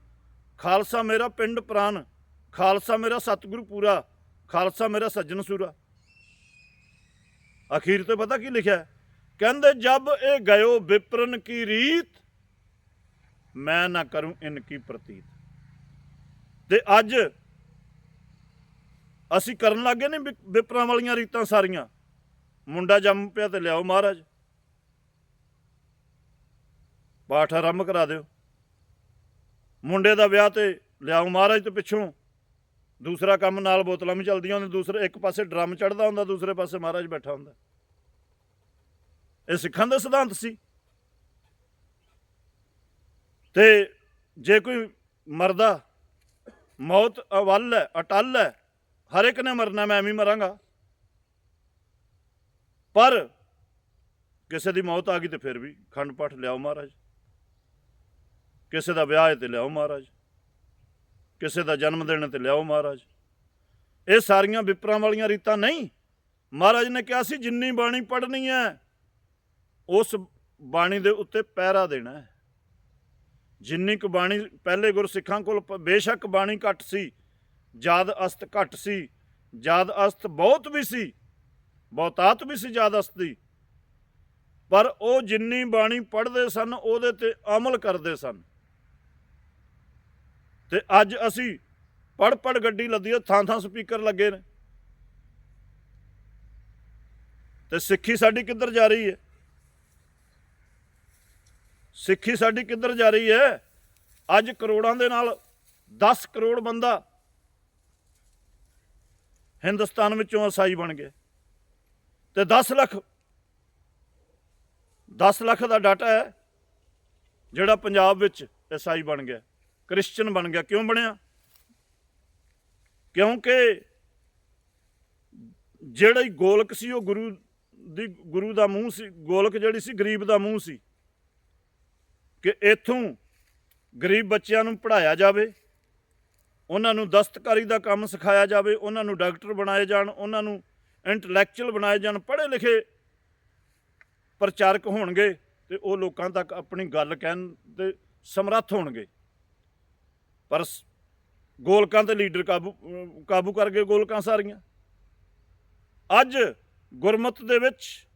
ਖਾਲਸਾ ਮੇਰਾ ਪਿੰਡ ਪ੍ਰਾਨ। ਖਾਲਸਾ ਮੇਰਾ ਸਤਿਗੁਰੂ ਪੂਰਾ। ਖਾਲਸਾ ਮੇਰਾ ਸੱਜਣ ਸੂਰਾ। ਅਖੀਰ ਤੇ ਪਤਾ ਕੀ ਲਿਖਿਆ? ਕਹਿੰਦੇ, ਜਬ ਇਹ ਗਇਓ ਵਿਪਰਨ ਕੀ ਰੀਤ, ਮੈਂ ਨਾ ਕਰੂੰ ਇਨ ਕੀ ਪ੍ਰਤੀਤ। ਤੇ ਅੱਜ ਅਸੀਂ ਕਰਨ ਲੱਗੇ ਨੇ ਵਿ- ਵਿਪਰਾਂ ਵਾਲੀਆਂ ਰੀਤਾਂ ਸਾਰੀਆਂ। ਮੁੰਡਾ ਜੰਮ ਪਿਆ ਤੇ ਲਿਆਓ ਮਹਾਰਾਜ। ਪਾਠ ਆਰੰਭ ਕਰਾ ਦਿਓ। ਮੁੰਡੇ ਦਾ ਵਿਆਹ ਤੇ ਲਿਆਓ ਮਹਾਰਾਜ ਤੇ ਪਿੱਛੋਂ। ਦੂਸਰਾ ਕੰਮ ਨਾਲ ਬੋਤਲਾਂ ਵੀ ਚੱਲਦੀਆਂ ਹੁੰਦੀਆਂ, ਦੂਸਰੇ ਇੱਕ ਪਾਸੇ ਡਰਮ ਚੜਦਾ ਹੁੰਦਾ, ਦੂਸਰੇ ਪਾਸੇ ਮਹਾਰਾਜ ਬੈਠਾ ਹੁੰਦਾ। ਇਹ ਸਿੱਖਾਂ ਦਾ ਸਿਧਾਂਤ ਸੀ। ਤੇ ਜੇ ਕੋਈ ਮਰਦਾ, ਮੌਤ ਅਵਲ ਹੈ, ਅਟਲ ਹੈ ਹਰ ਇੱਕ ਨੇ ਮਰਨਾ, ਮੈਂ ਵੀ ਮਰਾਂਗਾ। ਪਰ ਕਿਸੇ ਦੀ ਮੌਤ ਆ ਗਈ ਤੇ ਫਿਰ ਵੀ ਖੰਡ ਪਾਠ ਲਿਆਓ ਮਹਾਰਾਜ। ਕਿਸੇ ਦਾ ਵਿਆਹ ਹੈ ਤੇ ਲਿਆਓ ਮਹਾਰਾਜ। ਕਿਸੇ ਦਾ ਜਨਮ ਦਿਨ ਹੈ ਤੇ ਲਿਆਓ ਮਹਾਰਾਜ। ਇਹ ਸਾਰੀਆਂ ਵਿਪਰਾਂ ਵਾਲੀਆਂ ਰੀਤਾਂ ਨਹੀਂ। ਮਹਾਰਾਜ ਨੇ ਕਿਹਾ ਸੀ, ਜਿੰਨੀ ਬਾਣੀ ਪੜ੍ਹਨੀ ਹੈ, ਉਸ ਬਾਣੀ ਦੇ ਉੱਤੇ ਪਹਿਰਾ ਦੇਣਾ ਹੈ। ਜਿੰਨੀ ਕੁ ਬਾਣੀ ਪਹਿਲੇ ਗੁਰਸਿੱਖਾਂ ਕੋਲ ਬੇਸ਼ੱਕ ਬਾਣੀ ਘੱਟ ਸੀ ਜਾਦ ਅਸਤ ਘੱਟ ਸੀ, ਜਾਦ ਅਸਤ ਬਹੁਤ ਵੀ ਸੀ ਬਹੁਤਾਤ ਵੀ ਸੀ ਜਾਦ ਅਸਤ ਦੀ। ਪਰ ਉਹ ਜਿੰਨੀ ਬਾਣੀ ਪੜ੍ਹਦੇ ਸਨ, ਉਹਦੇ ਤੇ ਅਮਲ ਕਰਦੇ ਸਨ। ਤੇ ਅੱਜ ਅਸੀਂ ਪੜ ਪੜ ਗੱਡੀ ਲੱਦੀ ਹੈ ਥਾਂ ਥਾਂ ਸਪੀਕਰ ਲੱਗੇ ਨੇ। ਤੇ ਸਿੱਖੀ ਸਾਡੀ ਕਿੱਧਰ ਜਾ ਰਹੀ ਹੈ? ਸਿੱਖੀ ਸਾਡੀ ਕਿੱਧਰ ਜਾ ਰਹੀ ਹੈ? ਅੱਜ ਕਰੋੜਾਂ ਦੇ ਨਾਲ 10 ਕਰੋੜ ਬੰਦਾ ਹਿੰਦੁਸਤਾਨ ਵਿੱਚੋਂ ਈਸਾਈ ਬਣ ਗਏ। ਤੇ 10 ਲੱਖ 10 ਲੱਖ ਦਾ ਡਾਟਾ ਹੈ, ਜਿਹੜਾ ਪੰਜਾਬ ਵਿੱਚ ਈਸਾਈ ਬਣ ਗਿਆ ਕ੍ਰਿਸਚੀਅਨ ਬਣ ਗਿਆ। ਕਿਉਂ ਬਣਿਆ? ਕਿਉਂਕਿ ਜਿਹੜਾ ਹੀ ਗੋਲਕ ਸੀ, ਉਹ ਗੁਰੂ ਦੀ, ਗੁਰੂ ਦਾ ਮੂੰਹ ਸੀ, ਗੋਲਕ ਜਿਹੜੀ ਸੀ, ਗਰੀਬ ਦਾ ਮੂੰਹ ਸੀ ਕਿ ਇਥੋਂ ਗਰੀਬ ਬੱਚਿਆਂ ਨੂੰ ਪੜ੍ਹਾਇਆ ਜਾਵੇ ਉਹਨਾਂ ਨੂੰ ਦਸਤਕਾਰੀ ਦਾ ਕੰਮ ਸਿਖਾਇਆ ਜਾਵੇ, ਉਹਨਾਂ ਨੂੰ ਡਾਕਟਰ ਬਣਾਏ ਜਾਣ, ਉਹਨਾਂ ਨੂੰ ਇੰਟੈਲੈਕਚੁਅਲ ਬਣਾਏ ਜਾਣ ਪੜ੍ਹੇ ਲਿਖੇ ਪ੍ਰਚਾਰਕ ਹੋਣਗੇ ਤੇ ਉਹ ਲੋਕਾਂ ਤੱਕ ਆਪਣੀ ਗੱਲ ਕਹਿਣ ਦੇ ਸਮਰੱਥ ਹੋਣਗੇ। ਪਰ ਸ- ਗੋਲਕਾਂ ਤੇ ਲੀਡਰ ਕਾਬੂ ਕਾਬੂ ਕਰ ਗਏ ਗੋਲਕਾਂ ਸਾਰੀਆਂ। ਅੱਜ ਗੁਰਮਤ ਦੇ ਵਿੱਚ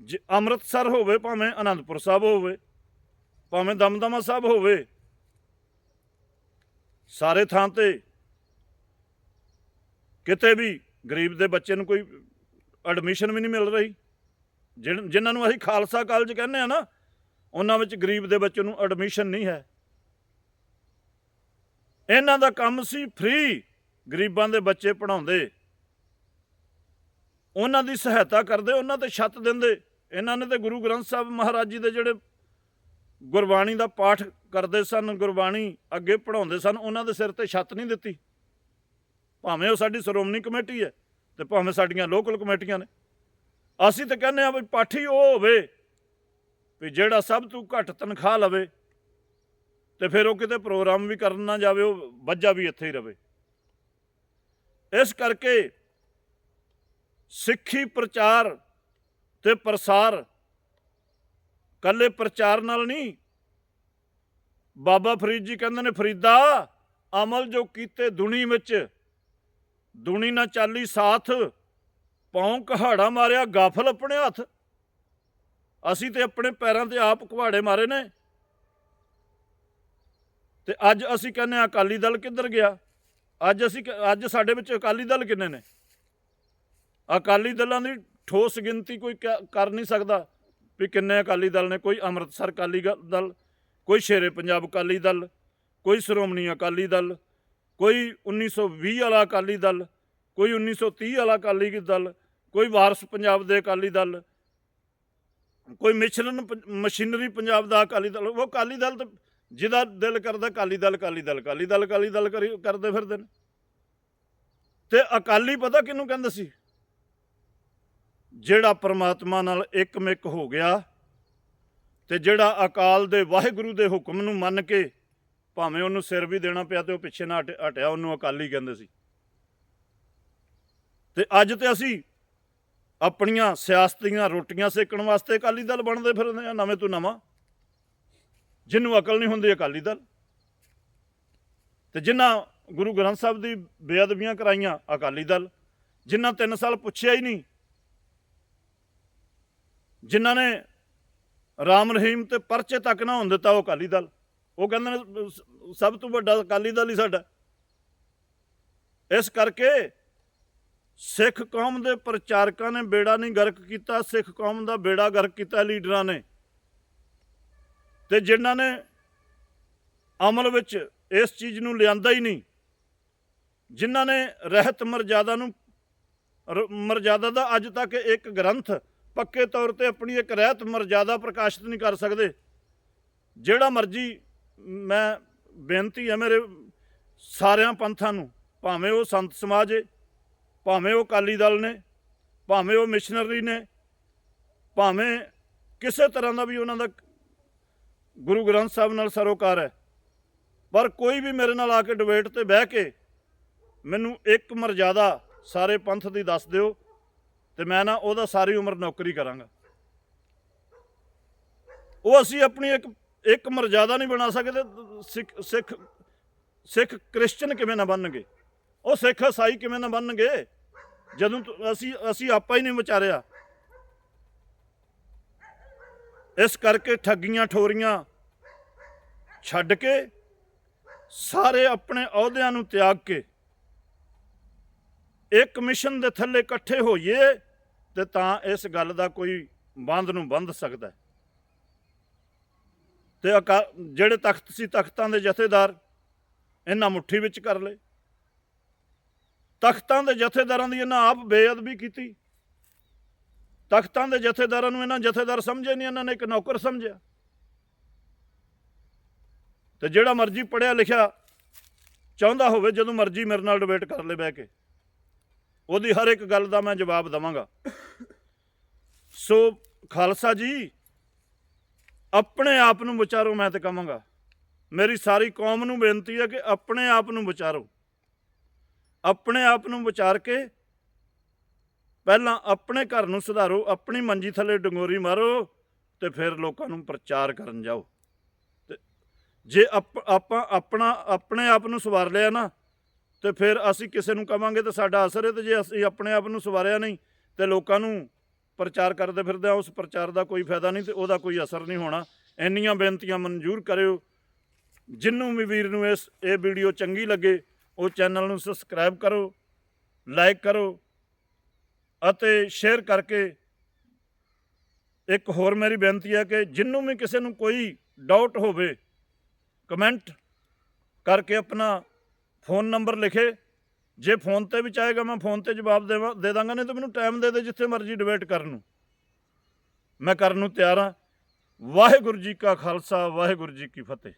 ਜੇ ਅੰਮ੍ਰਿਤਸਰ ਹੋਵੇ, ਭਾਵੇਂ ਆਨੰਦਪੁਰ ਸਾਹਿਬ ਹੋਵੇ, ਭਾਵੇਂ ਦਮਦਮਾ ਸਾਹਿਬ ਹੋਵੇ ਸਾਰੇ ਥਾਂ ਤੇ ਕਿਤੇ ਵੀ ਗਰੀਬ ਦੇ ਬੱਚੇ ਨੂੰ ਕੋਈ ਐਡਮਿਸ਼ਨ ਵੀ ਨਹੀਂ ਮਿਲ ਰਹੀ। ਜਿਨ- ਜਿਨ੍ਹਾਂ ਨੂੰ ਅਸੀਂ ਖਾਲਸਾ ਕਾਲਜ ਕਹਿੰਦੇ ਆ ਨਾ, ਉਹਨਾਂ ਵਿੱਚ ਗਰੀਬ ਦੇ ਬੱਚੇ ਨੂੰ ਐਡਮਿਸ਼ਨ ਨਹੀਂ ਹੈ। ਇਹਨਾਂ ਦਾ ਕੰਮ ਸੀ ਫ੍ਰੀ ਗਰੀਬਾਂ ਦੇ ਬੱਚੇ ਪੜਾਉਂਦੇ ਉਹਨਾਂ ਦੀ ਸਹਾਇਤਾ ਕਰਦੇ, ਉਹਨਾਂ ਤੇ ਛੱਤ ਦਿੰਦੇ। ਇਹਨਾਂ ਨੇ ਤੇ ਗੁਰੂ ਗ੍ਰੰਥ ਸਾਹਿਬ ਮਹਾਰਾਜ ਜੀ ਦੇ ਜਿਹੜੇ ਗੁਰਬਾਣੀ ਦਾ ਪਾਠ ਕਰਦੇ ਸਨ, ਗੁਰਬਾਣੀ ਅੱਗੇ ਪੜਾਉਂਦੇ ਸਨ, ਉਹਨਾਂ ਦੇ ਸਿਰ ਤੇ ਛੱਤ ਨਹੀਂ ਦਿੱਤੀ। ਭਾਵੇਂ ਉਹ ਸਾਡੀ ਸ਼੍ਰੋਮਣੀ ਕਮੇਟੀ ਹੈ ਤੇ ਭਾਵੇਂ ਸਾਡੀਆਂ ਲੋਕਲ ਕਮੇਟੀਆਂ ਨੇ। ਅਸੀਂ ਤਾਂ ਕਹਿੰਦੇ ਆ ਵੀ ਪਾਠੀ ਉਹ ਹੋਵੇ ਵੀ ਜਿਹੜਾ ਸਭ ਤੋਂ ਘੱਟ ਤਨਖਾਹ ਲਵੇ ਤੇ ਫਿਰ ਉਹ ਕਿਤੇ ਪ੍ਰੋਗਰਾਮ ਵੀ ਕਰਨ ਨਾ ਜਾਵੇ, ਉਹ ਵੱਜਾ ਵੀ ਇੱਥੇ ਹੀ ਰਵੇ। ਇਸ ਕਰਕੇ ਸਿੱਖੀ ਪ੍ਰਚਾਰ ਤੇ ਪ੍ਰਸਾਰ ਕੱਲੇ ਪ੍ਰਚਾਰ ਨਾਲ ਨਹੀਂ। ਬਾਬਾ ਫਰੀਦ ਜੀ ਕਹਿੰਦੇ ਨੇ, ਫਰੀਦਾ, ਅਮਲ ਜੋ ਕੀਤੇ ਦੁਨੀ ਵਿੱਚ, ਦੁਨੀ ਨਾ ਚਾਲੀ ਸਾਥ, ਪੌਂ ਕਹਾੜਾ ਮਾਰਿਆ, ਗਾਫਲ ਆਪਣੇ ਹੱਥ। ਅਸੀਂ ਤੇ ਆਪਣੇ ਪੈਰਾਂ ਤੇ ਆਪ ਕੁਹਾੜੇ ਮਾਰੇ ਨੇ। ਤੇ ਅੱਜ ਅਸੀਂ ਕਹਿੰਦੇ ਹਾਂ, ਅਕਾਲੀ ਦਲ ਕਿੱਧਰ ਗਿਆ? ਅੱਜ ਅਸੀਂ ਅੱਜ ਸਾਡੇ ਵਿੱਚ ਅਕਾਲੀ ਦਲ ਕਿੰਨੇ ਨੇ? ਅਕਾਲੀ ਦਲਾਂ ਦੀ ਠੋਸ ਗਿਣਤੀ ਕੋਈ ਕ- ਕਰ ਨਹੀਂ ਸਕਦਾ। ਵੀ ਕਿੰਨੇ ਅਕਾਲੀ ਦਲ ਨੇ, ਕੋਈ ਅੰਮ੍ਰਿਤਸਰ ਅਕਾਲੀ ਗ- ਦਲ, ਕੋਈ ਸ਼ੇਰੇ ਪੰਜਾਬ ਅਕਾਲੀ ਦਲ, ਕੋਈ ਸ਼੍ਰੋਮਣੀ ਅਕਾਲੀ ਦਲ, ਕੋਈ 1920 ਵਾਲਾ ਅਕਾਲੀ ਦਲ, ਕੋਈ 1930 ਵਾਲਾ ਅਕਾਲੀ ਦਲ, ਕੋਈ ਵਾਰਸ ਪੰਜਾਬ ਦੇ ਅਕਾਲੀ ਦਲ, ਕੋਈ ਮਿਸ਼ਰਨ ਪ- ਮਸ਼ੀਨਰੀ ਪੰਜਾਬ ਦਾ ਅਕਾਲੀ ਦਲ, ਉਹ ਅਕਾਲੀ ਦਲ ਤਾਂ ਜਿਹਦਾ ਦਿਲ ਕਰਦਾ ਅਕਾਲੀ ਦਲ ਅਕਾਲੀ ਦਲ ਅਕਾਲੀ ਦਲ ਅਕਾਲੀ ਦਲ ਕਰੀ- ਕਰਦੇ ਫਿਰਦੇ ਨੇ। ਤੇ ਅਕਾਲੀ ਪਤਾ ਕਿਹਨੂੰ ਕਹਿੰਦੇ ਸੀ? ਜਿਹੜਾ ਪਰਮਾਤਮਾ ਨਾਲ ਇੱਕਮਿਕ ਹੋ ਗਿਆ ਤੇ ਜਿਹੜਾ ਅਕਾਲ ਦੇ ਵਾਹਿਗੁਰੂ ਦੇ ਹੁਕਮ ਨੂੰ ਮੰਨ ਕੇ ਭਾਵੇਂ ਉਹਨੂੰ ਸਿਰ ਵੀ ਦੇਣਾ ਪਿਆ ਤੇ ਉਹ ਪਿੱਛੇ ਨਾ ਹਟ- ਹਟਿਆ, ਉਹਨੂੰ ਅਕਾਲੀ ਕਹਿੰਦੇ ਸੀ। ਤੇ ਅੱਜ ਤੇ ਅਸੀਂ ਆਪਣੀਆਂ ਸਿਆਸਤੀਆਂ ਰੋਟੀਆਂ ਸੇਕਣ ਵਾਸਤੇ ਅਕਾਲੀ ਦਲ ਬਣਦੇ ਫਿਰਦੇ ਆ, ਨਵੇਂ ਤੋਂ ਨਵਾਂ। ਜਿਹਨੂੰ ਅਕਲ ਨਹੀਂ ਹੁੰਦੀ ਅਕਾਲੀ ਦਲ। ਤੇ ਜਿਨ੍ਹਾਂ ਗੁਰੂ ਗ੍ਰੰਥ ਸਾਹਿਬ ਦੀ ਬੇਅਦਬੀਆਂ ਕਰਾਈਆਂ ਅਕਾਲੀ ਦਲ ਜਿਨ੍ਹਾਂ 3 ਸਾਲ ਪੁੱਛਿਆ ਹੀ ਨਹੀਂ ਜਿਨ੍ਹਾਂ ਨੇ ਰਾਮ ਰਹੀਮ ਤੇ ਪਰਚੇ ਤੱਕ ਨਾ ਹੋਣ ਦਿੱਤਾ ਉਹ ਅਕਾਲੀ ਦਲ। ਉਹ ਕਹਿੰਦੇ ਨੇ ਸਭ ਤੋਂ ਵੱਡਾ ਅਕਾਲੀ ਦਲ ਹੀ ਸਾਡਾ। ਇਸ ਕਰਕੇ ਸਿੱਖ ਕੌਮ ਦੇ ਪ੍ਰਚਾਰਕਾਂ ਨੇ ਬੇੜਾ ਨਹੀਂ ਗਰਕ ਕੀਤਾ, ਸਿੱਖ ਕੌਮ ਦਾ ਬੇੜਾ ਗਰਕ ਕੀਤਾ ਲੀਡਰਾਂ ਨੇ। ਤੇ ਜਿਨ੍ਹਾਂ ਨੇ ਅਮਲ ਵਿੱਚ ਇਸ ਚੀਜ਼ ਨੂੰ ਲਿਆਂਦਾ ਹੀ ਨਹੀਂ, ਜਿਨ੍ਹਾਂ ਨੇ ਰਹਿਤ ਮਰਜ਼ਾਦਾ ਨੂੰ ਮਰਜ਼ਾਦਾ ਦਾ ਅੱਜ ਤੱਕ ਇੱਕ ਗ੍ਰੰਥ ਪੱਕੇ ਤੌਰ ਤੇ ਆਪਣੀ ਇੱਕ ਰਹਿਤ ਮਰਜ਼ਾਦਾ ਪ੍ਰਕਾਸ਼ਿਤ ਨਹੀਂ ਕਰ ਸਕਦੇ। ਜਿਹੜਾ ਮਰਜ਼ੀ ਮੈਂ ਬੇਨਤੀ ਹੈ ਮੇਰੇ ਸਾਰਿਆਂ ਪੰਥਾਂ ਨੂੰ, ਭਾਵੇਂ ਉਹ ਸੰਤ ਸਮਾਜ ਏ, ਭਾਵੇਂ ਉਹ ਅਕਾਲੀ ਦਲ ਨੇ, ਭਾਵੇਂ ਉਹ ਮਿਸ਼ਨਰੀ ਨੇ, ਭਾਵੇਂ ਕਿਸੇ ਤਰ੍ਹਾਂ ਦਾ ਵੀ ਉਹਨਾਂ ਦਾ ਗੁਰੂ ਗ੍ਰੰਥ ਸਾਹਿਬ ਨਾਲ ਸਰੋਕਾਰ ਹੈ, ਪਰ ਕੋਈ ਵੀ ਮੇਰੇ ਨਾਲ ਆ ਕੇ ਡਿਬੇਟ ਤੇ ਬਹਿ ਕੇ ਮੈਨੂੰ ਇੱਕ ਮਰਜ਼ਾਦਾ ਸਾਰੇ ਪੰਥ ਦੀ ਦੱਸ ਦਿਓ। ਤੇ ਮੈਂ ਨਾ ਉਹਦਾ ਸਾਰੀ ਉਮਰ ਨੌਕਰੀ ਕਰਾਂਗਾ। ਉਹ ਅਸੀਂ ਆਪਣੀ ਇੱਕ ਇੱਕ ਮਰਜ਼ਾਦਾ ਨਹੀਂ ਬਣਾ ਸਕਦੇ, ਸਿੱਖ ਸਿੱਖ ਸਿੱਖ ਕ੍ਰਿਸਚਨ ਕਿਵੇਂ ਨਾ ਬਣਨਗੇ? ਉਹ ਸਿੱਖ ਈਸਾਈ ਕਿਵੇਂ ਨਾ ਬਣਨਗੇ? ਜਦੋਂ ਤੋਂ, ਅਸੀਂ ਅਸੀਂ ਆਪਾਂ ਹੀ ਨਹੀਂ ਵਿਚਾਰਿਆ। ਇਸ ਕਰਕੇ ਠੱਗੀਆਂ ਠੋਰੀਆਂ ਛੱਡ ਕੇ ਸਾਰੇ ਆਪਣੇ ਅਹੁਦਿਆਂ ਨੂੰ ਤਿਆਗ ਕੇ ਇੱਕ ਮਿਸ਼ਨ ਦੇ ਥੱਲੇ ਇਕੱਠੇ ਹੋਈਏ ਤੇ ਤਾਂ ਇਸ ਗੱਲ ਦਾ ਕੋਈ ਬੰਦ ਨੂੰ ਬੰਦ ਸਕਦਾ ਹੈ। ਤੇ ਅਕਾ- ਜਿਹੜੇ ਤਖਤ ਸੀ ਤਖਤਾਂ ਦੇ ਜਥੇਦਾਰ, ਇਹਨਾਂ ਮੁੱਠੀ ਵਿੱਚ ਕਰ ਲਏ। ਤਖਤਾਂ ਦੇ ਜਥੇਦਾਰਾਂ ਦੀ ਇਹਨਾਂ ਆਪ ਬੇਅਦਬੀ ਕੀਤੀ। ਤਖਤਾਂ ਦੇ ਜਥੇਦਾਰਾਂ ਨੂੰ ਇਹਨਾਂ ਜਥੇਦਾਰ ਸਮਝੇ ਨਹੀਂ, ਇਹਨਾਂ ਨੇ ਇੱਕ ਨੌਕਰ ਸਮਝਿਆ। ਤੇ ਜਿਹੜਾ ਮਰਜ਼ੀ ਪੜਿਆ ਲਿਖਿਆ ਚਾਹੁੰਦਾ ਹੋਵੇ, ਜਦੋਂ ਮਰਜ਼ੀ ਮੇਰੇ ਨਾਲ ਡਿਬੇਟ ਕਰ ਲੈ ਬਹਿ ਕੇ। ਉਹਦੀ ਹਰ ਇੱਕ ਗੱਲ ਦਾ ਮੈਂ ਜਵਾਬ ਦਵਾਂਗਾ। ਸੋ ਖਾਲਸਾ ਜੀ, ਆਪਣੇ ਆਪ ਨੂੰ ਵਿਚਾਰੋ ਮੈਂ ਤੇ ਕਹਾਂਗਾ। ਮੇਰੀ ਸਾਰੀ ਕੌਮ ਨੂੰ ਬੇਨਤੀ ਹੈ ਕਿ ਆਪਣੇ ਆਪ ਨੂੰ ਵਿਚਾਰੋ। ਆਪਣੇ ਆਪ ਨੂੰ ਵਿਚਾਰ ਕੇ ਪਹਿਲਾਂ ਆਪਣੇ ਘਰ ਨੂੰ ਸੁਧਾਰੋ, ਆਪਣੀ ਮੰਜੀ ਥੱਲੇ ਡੰਗੋਰੀ ਮਾਰੋ ਤੇ ਫਿਰ ਲੋਕਾਂ ਨੂੰ ਪ੍ਰਚਾਰ ਕਰਨ ਜਾਓ। ਤੇ ਜੇ ਆਪ- ਆਪਾਂ ਆਪਣਾ, ਆਪਣੇ ਆਪ ਨੂੰ ਸਵਾਰ ਲਿਆ ਨਾ ਤੇ ਫਿਰ ਅਸੀਂ ਕਿਸੇ ਨੂੰ ਕਵਾਂਗੇ ਤਾਂ ਸਾਡਾ ਅਸਰ ਹੈ ਤੇ ਜੇ ਅਸੀਂ ਆਪਣੇ ਆਪ ਨੂੰ ਸਵਾਰਿਆ ਨਹੀਂ ਤੇ ਲੋਕਾਂ ਨੂੰ ਪ੍ਰਚਾਰ ਕਰਦੇ ਫਿਰਦੇ ਆ ਉਸ ਪ੍ਰਚਾਰ ਦਾ ਕੋਈ ਫਾਇਦਾ ਨਹੀਂ ਤੇ ਉਹਦਾ ਕੋਈ ਅਸਰ ਨਹੀਂ ਹੋਣਾ। ਇੰਨੀਆਂ ਬੇਨਤੀਆਂ ਮਨਜ਼ੂਰ ਕਰਿਓ। ਜਿੰਨੂੰ ਵੀ ਵੀਰ ਨੂੰ ਇਸ, ਇਹ ਵੀਡੀਓ ਚੰਗੀ ਲੱਗੇ, ਉਹ ਚੈਨਲ ਨੂੰ ਸਬਸਕ੍ਰਾਈਬ ਕਰੋ, ਲਾਈਕ ਕਰੋ ਅਤੇ ਸ਼ੇਅਰ ਕਰਕੇ ਇੱਕ ਹੋਰ ਮੇਰੀ ਬੇਨਤੀ ਹੈ ਕਿ ਜਿੰਨੂੰ ਵੀ ਕਿਸੇ ਨੂੰ ਕੋਈ ਡਾਊਟ ਹੋਵੇ ਕਮੈਂਟ ਕਰਕੇ ਆਪਣਾ ਫੋਨ ਨੰਬਰ ਲਿਖੇ। ਜੇ ਫੋਨ ਤੇ ਵੀ ਚਾਹੇਗਾ ਮੈਂ ਫੋਨ ਤੇ ਜਵਾਬ ਦੇਵਾਂ ਦੇ ਦਾਂਗਾ, ਨਹੀਂ ਤਾਂ ਮੈਨੂੰ ਟਾਈਮ ਦੇ ਦੇ ਜਿੱਥੇ ਮਰਜ਼ੀ ਡਿਬੇਟ ਕਰਨ ਨੂੰ। ਮੈਂ ਕਰਨ ਨੂੰ ਤਿਆਰ ਹਾਂ। ਵਾਹਿਗੁਰੂ ਜੀ ਕਾ ਖਾਲਸਾ, ਵਾਹਿਗੁਰੂ ਜੀ ਕੀ ਫਤਿਹ।